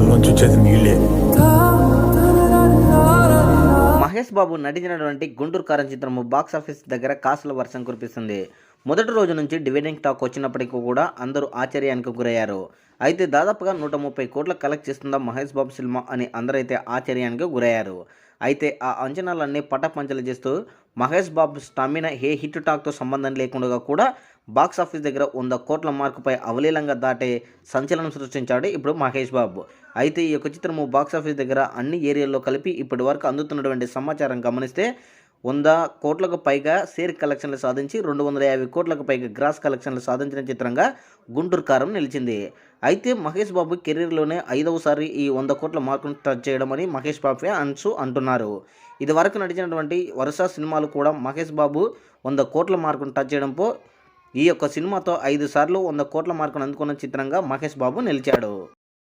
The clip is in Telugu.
కళ్ళలోంచి వచ్చేది నీళ్ళే. మహేష్ బాబు నటించినటువంటి గుంటూరు కారం చిత్రము బాక్స్ ఆఫీస్ దగ్గర కాసుల వర్షం కురిపిస్తుంది. మొదటి రోజు నుంచి డివిడెండ్ టాక్ వచ్చినప్పటికీ కూడా అందరూ ఆశ్చర్యానికి గురయ్యారు. అయితే దాదాపుగా నూట ముప్పై కోట్ల కలెక్ట్ చేస్తుందా మహేష్ బాబు సినిమా అని అందరైతే ఆశ్చర్యానికి గురయ్యారు. అయితే ఆ అంచనాలన్నీ పటపంచలు చేస్తూ మహేష్ బాబు స్టామినా ఏ హిట్ టాక్తో సంబంధం లేకుండా కూడా బాక్స్ ఆఫీస్ దగ్గర వంద కోట్ల మార్కుపై అవలీలంగా దాటే సంచలనం సృష్టించాడు ఇప్పుడు మహేష్ బాబు. అయితే ఈ యొక్క చిత్రము బాక్స్ ఆఫీస్ దగ్గర అన్ని ఏరియాల్లో కలిపి ఇప్పటి వరకు అందుతున్నటువంటి సమాచారం గమనిస్తే వంద కోట్లకు పైగా షేర్ కలెక్షన్లు సాధించి రెండు వందల యాభై కోట్లకు పైగా గ్రాస్ కలెక్షన్లు సాధించిన చిత్రంగా గుంటూరు కారం నిలిచింది. అయితే మహేష్ బాబు కెరీర్లోనే ఐదవసారి ఈ వంద కోట్ల మార్కును టచ్ చేయడం అని మహేష్ బాబు అన్సు అంటున్నారు. ఇది వరకు నడిచినటువంటి వరుస సినిమాలు కూడా మహేష్ బాబు వంద కోట్ల మార్కును టచ్ చేయడంతో ఈ యొక్క సినిమాతో ఐదు సార్లు వంద కోట్ల మార్కును అందుకున్న చిత్రంగా మహేష్ బాబు నిలిచాడు.